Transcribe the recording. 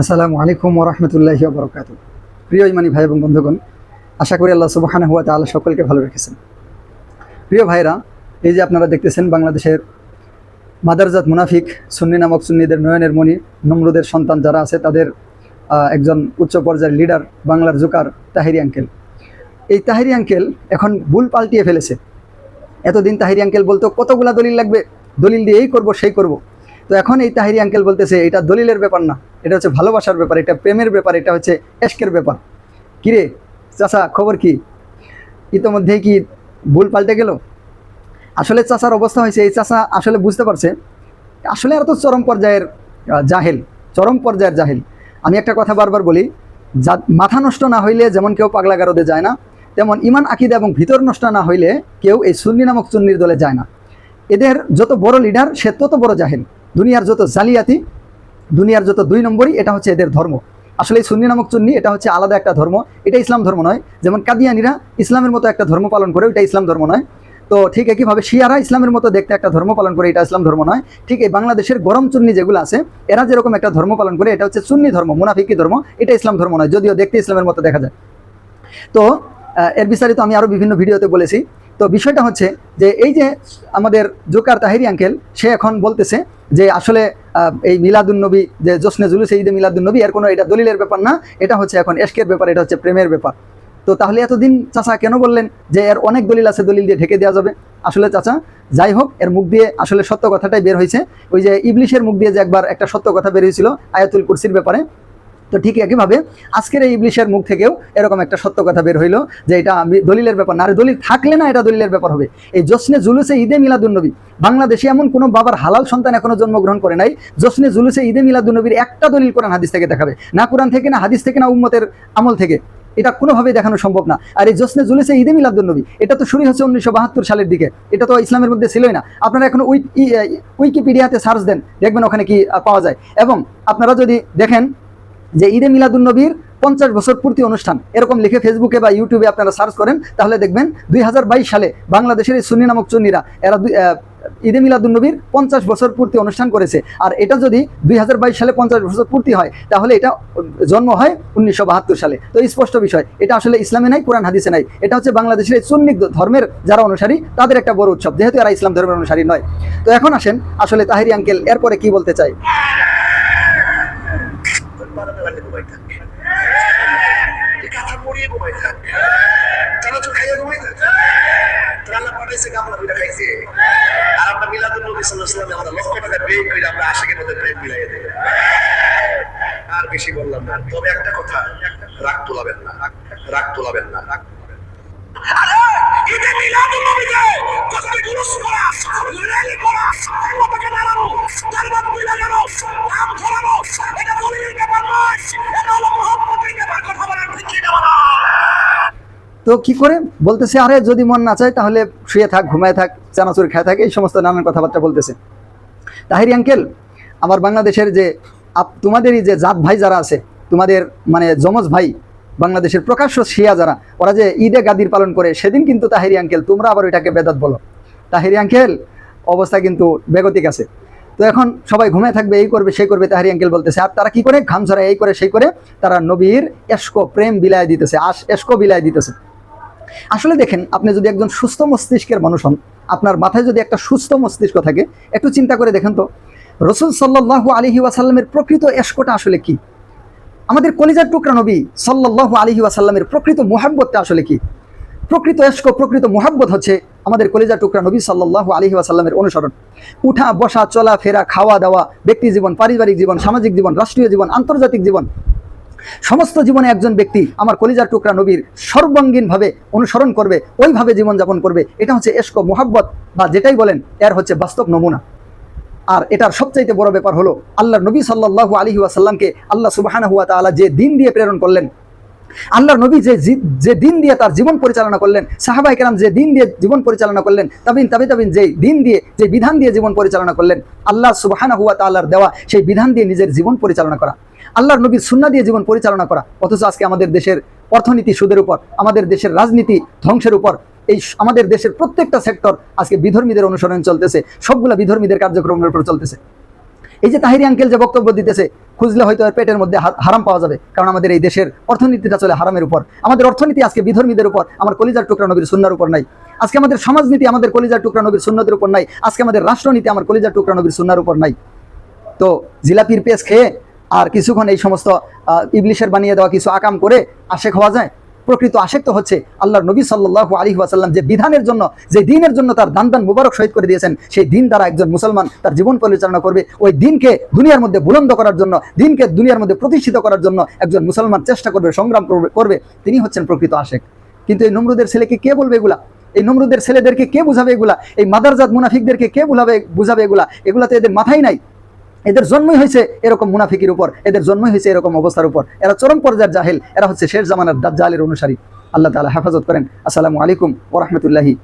আসসালামু আলাইকুম ওরহমতুল্লাহি বরকাত প্রিয় ইমানি ভাই এবং বন্ধুগণ, আশা করি আল্লাহ সুবাহানা হুয়া তাআলা সকলকে ভালো রেখেছেন। প্রিয় ভাইরা, এই যে আপনারা দেখতেছেন বাংলাদেশের মাদারজাত মুনাফিক সুন্নি নামক সুন্নিদের নয়নের মণি নমরুদের সন্তান যারা আছে, তাদের একজন উচ্চ পর্যায়ের লিডার বাংলার জুকার তাহিরি আঙ্কেল। এই তাহিরি আঙ্কেল এখন ভুল পাল্টিয়ে ফেলেছে। এতদিন তাহিরি আঙ্কেল বলতো, কতগুলা দলিল লাগবে? দলিল দিয়ে এই করব, সেই করব। তো এখন এই তাহিরি আঙ্কেল বলতেছে, এটা দলিলের ব্যাপার না। এটা হচ্ছে ভালোবাসার ব্যাপার, এটা প্রেমের ব্যাপার, এটা হচ্ছে এশকের ব্যাপার। কিরে চাচা, খবর কি? ইতোমধ্যেই কি ভুল পাল্টে গেল? আসলে চাষার অবস্থা হয়েছে, এই চাচা আসলে বুঝতে পারছে, আসলে আর তো চরম পর্যায়ের জাহেল, চরম পর্যায়ের জাহেল। আমি একটা কথা বারবার বলি, যা মাথা নষ্ট না হইলে যেমন কেউ পাগলা গারদে যায় না, তেমন ইমান আকিদা এবং ভিতর নষ্ট না হইলে কেউ এই সুন্নি নামক চুন্নির দলে যায় না। এদের যত বড় লিডার সে তত বড় জাহেল। দুনিয়ার যত জালিয়াতি দুনিয়ার যত দুই নম্বরই, এটা হচ্ছে এদের ধর্ম। আসলে সুন্নি নামক চুন্নি, এটা হচ্ছে আলাদা একটা ধর্ম। এটা ইসলাম ধর্ম নয়। যেমন কাদিয়ানিরা ইসলামের মতো একটা ধর্ম পালন করে ওইটা ইসলাম ধর্ম নয়। তো ঠিক একইভাবে শিয়ারা ইসলামের মতো দেখতে একটা ধর্ম পালন করে, এটা ইসলাম ধর্ম নয়। ঠিক এই বাংলাদেশের গরম চুন্নি যেগুলো আছে, এরা যেরকম একটা ধর্ম পালন করে, এটা হচ্ছে সুন্নি ধর্ম, মুনাফিকি ধর্ম। এটা ইসলাম ধর্ম নয়, যদিও দেখতে ইসলামের মতো দেখা যায়। তো এর বিস্তারিত আমি আরও বিভিন্ন ভিডিওতে বলেছি। তো বিষয়টা হচ্ছে যে, এই যে আমাদের জোকার তাহিরি আঙ্কেল, সে এখন বলতেছে যে, আসলে এই মিলাদুলনবী যে জোসনে জুলুস ঈদে মিলাদুলনবী এর কোনো এটা দলিলের ব্যাপার না, এটা হচ্ছে এখন এশকের ব্যাপার, এটা হচ্ছে প্রেমের ব্যাপার। তো তাহলে এতদিন চাচা কেন বললেন যে এর অনেক দলিল আছে, দলিল দিয়ে ঢেকে দেওয়া যাবে? আসলে চাচা, যাই হোক, এর মুখ দিয়ে আসলে সত্য কথাটাই বের হয়েছে। ওই যে ইবলিশের মুখ দিয়ে যে একবার একটা সত্য কথা বের হয়েছিল, আয়াতুল কুরসির ব্যাপারে তো ঠিক একইভাবে আজকের এই ইবলিশের মুখ থেকেও এরকম একটা সত্য কথা বের হইল যে এটা দলিলের ব্যাপার না। আর দলিল থাকলে না এটা দলিলের ব্যাপার হবে। এই জশ্নে জুলুসে ঈদে মিলাদুন্নবী, বাংলাদেশে এমন কোনো বাবার হালাল সন্তান এখনও জন্মগ্রহণ করে নাই, জশ্নে জুলুসে ঈদে মিলাদুন্নবীর একটা দলিল কোরআন হাদিস থেকে দেখাবে। না কোরআন থেকে, না হাদিস থেকে, না উম্মতের আমল থেকে। এটা কোনোভাবেই দেখানো সম্ভব না। আর এই জশ্নে জুলুসে ঈদে মিলাদুন্নবী, এটা তো শুরু হচ্ছে উনিশশো বাহাত্তর সালের দিকে। এটা তো ইসলামের মধ্যে ছিলই না। আপনারা এখন উইকিপিডিয়াতে সার্চ দেন, দেখবেন ওখানে কি পাওয়া যায়। এবং আপনারা যদি দেখেন যে ঈদে মিলাদুন্নবীর পঞ্চাশ বছর পূর্তি অনুষ্ঠান। এরকম লিখে ফেসবুকে বা ইউটিউবে আপনারা সার্চ করেন, তাহলে দেখবেন দুই হাজার বাইশ সালে বাংলাদেশের এই নামক চুন্নিরা এরা ঈদে মিলাদুন্নবীর পঞ্চাশ বছর পূর্তি অনুষ্ঠান করেছে। আর এটা যদি দুই হাজার বাইশ সালে পঞ্চাশ বছর পূর্তি হয়, তাহলে এটা জন্ম হয় উনিশশো বাহাত্তর সালে। তো স্পষ্ট বিষয়, এটা আসলে ইসলামে নাই, কোরআন হাদিসে নাই। এটা হচ্ছে বাংলাদেশের এই ধর্মের যারা অনুসারী, তাদের একটা বড় উৎসব, যেহেতু এরা ইসলাম ধর্মের অনুসারী নয়। তো এখন আসেন আসলে তাহিরি আঙ্কেল এরপরে কি বলতে চাই পালানো ঘুমাই থাকে। কাঁথা পরিয়ে ঘুমাই থাকে। তারা তো খাইয়ে ঘুমাই থাকে। রান্না পাঠাইছে গামলা পিঠা খাইছে। আর বেশি বললাম না। তবে একটা কথা, রাগ তোলাবেন না। রাগ তোলাবেন না। তো কি করে? বলতেছে, আরে, যদি মন না চায়, তাহলে শুয়ে থাক, ঘুমায় থাক, চানাচুর খায় থাক, এই সমস্ত নানান কথাবার্তা বলতেছে। তাহিরি আঙ্কেল, আমার বাংলাদেশের যে আপ- তোমাদেরই যে জাত ভাই যারা আছে, তোমাদের মানে যমজ ভাই, বাংলাদেশের প্রকাশ্য শিয়া যারা, ওরা যে ঈদে গাদির পালন করে, সেদিন কিন্তু তাহিরি আঙ্কেল, তোমরা আবার ওইটাকে বেদাত বলো। তাহিরি আঙ্কেল, অবস্থা কিন্তু বেগতিক আছে। তো এখন সবাই ঘুমিয়ে থাকবে, এই করবে, সেই করবে, তাহারি আঙ্কেল বলতেছে, আর তারা কি করে? ঘাম ছড়া এই করে, সেই করে, তারা নবীর এসকো প্রেম বিলায় দিতেছে আশ এসকো বিলায় দিতেছে। আসলে দেখেন, আপনি যদি একজন সুস্থ মস্তিষ্কের মানুষ হন, আপনার মাথায় যদি একটা সুস্থ মস্তিষ্ক থাকে, একটু চিন্তা করে দেখেন তো, রসুল সাল্লাহু আলহি ওয়াসাল্লামের প্রকৃত এসকোটা আসলে কি? আমাদের কলিজার টুকরা নবী সাল্লাহু আলহি ওয়াসাল্লামের প্রকৃত মোহাব্বতটা আসলে কি? প্রকৃত এসকো, প্রকৃত মোহাব্বত হচ্ছে আমাদের কলিজা টুকরা নবী সাল্লাহু আলহি ওয়াসাল্লামের অনুসরণ। উঠা, বসা, চলা, ফেরা খাওয়া দাওয়া ব্যক্তি জীবন, পারিবারিক জীবন, সামাজিক জীবন, রাষ্ট্রীয় জীবন, আন্তর্জাতিক জীবন সমস্ত জীবনে একজন ব্যক্তি আমার কলিজার টুকরা নবীর সর্বাঙ্গীনভাবে অনুসরণ করবে, ওইভাবে জীবনযাপন করবে, এটা হচ্ছে এসকো মোহাব্বত বা যেটাই বলেন, এর হচ্ছে বাস্তব নমুনা। আর এটার সবচাইতে বড় ব্যাপার হলো, আল্লাহর নবী সাল্লাল্লাহু আলাইহি ওয়াসাল্লামকে আল্লাহ সুবহানাহু ওয়া তাআলা যে দিন দিয়ে প্রেরণ করলেন, আল্লাহর নবী যে যে দিন দিয়ে তার জীবন পরিচালনা করলেন সাহাবাই কেরাম যে দিন দিয়ে জীবন পরিচালনা করলেন, তাবিন তাবি তাবিন যে দিন দিয়ে, যে বিধান দিয়ে জীবন পরিচালনা করলেন, আল্লাহ সুবহানাহু ওয়া তাআলার দেওয়া সেই বিধান দিয়ে নিজের জীবন পরিচালনা করা। আল্লাহর নবীর সুন্নাহ দিয়ে জীবন পরিচালনা করা, অথচ আজকে আমাদের দেশের অর্থনীতি সুদের উপর, আমাদের দেশের রাজনীতি ধ্বংসের উপর, এই আমাদের দেশের প্রত্যেকটা সেক্টর আজকে বিধর্মীদের অনুসরণ চলতেছে, সবগুলা বিধর্মীদের কার্যক্রমের উপর চলতেছে। এই যে তাহিরি আঙ্কেল যে বক্তব্য দিতেছে, খুঁজলে হয়তো এর পেটের মধ্যে হারাম পাওয়া যাবে, কারণ আমাদের এই দেশের অর্থনীতিটা চলে হারামের উপর। আমাদের অর্থনীতি আজকে বিধর্মীদের উপর, আমার কলিজার টুকরা নবীর সুন্নার উপর নাই। আজকে আমাদের সমাজনীতি আমাদের কলিজার টুকরা নবীর সুন্নতের উপর নাই। আজকে আমাদের রাষ্ট্রনীতি আমার কলিজার টুকরা নবীর সুন্নার উপর নাই। তো জিলাপির পেস খেয়ে আর কিছুক্ষণ এই সমস্ত ইবলিশের বানিয়ে দেওয়া কিছু আকাম করে আশেক হওয়া যায়? প্রকৃত আশেক তো হচ্ছে আল্লাহর নবী সাল্লাহ আলী ওয়াসাল্লাম যে বিধানের জন্য, যে দিনের জন্য তার দান দান মুবারক শহীদ করে দিয়েছেন, সেই দিন দ্বারা একজন মুসলমান তার জীবন পরিচালনা করবে। ওই দিনকে দুনিয়ার মধ্যে বুলন্দ করার জন্য, দিনকে দুনিয়ার মধ্যে প্রতিষ্ঠিত করার জন্য একজন মুসলমান চেষ্টা করবে, সংগ্রাম করবে- তিনি হচ্ছেন প্রকৃত আশেক। কিন্তু এই নমরুদের ছেলেকে কে বলবে এগুলা? এই নমরুদের ছেলেদেরকে কে বুঝাবে এগুলা? এই মাদারজাত মুনাফিকদেরকে কে বুঝাবে বুঝাবে এগুলা? এগুলা তো এদের মাথায় নাই। এদের জন্মই হয়েছে এরকম মুনাফিকির উপর, এদের জন্মই হয়েছে এরকম অবস্থার উপর। এরা চরম পর্যায়ের জাহেল, এরা হচ্ছে শেষ জামানার দাজ্জালের অনুসারী। আল্লাহ তালা হেফাজত করেন। আসসালামু আলাইকুম ওরহমতুল্লাহি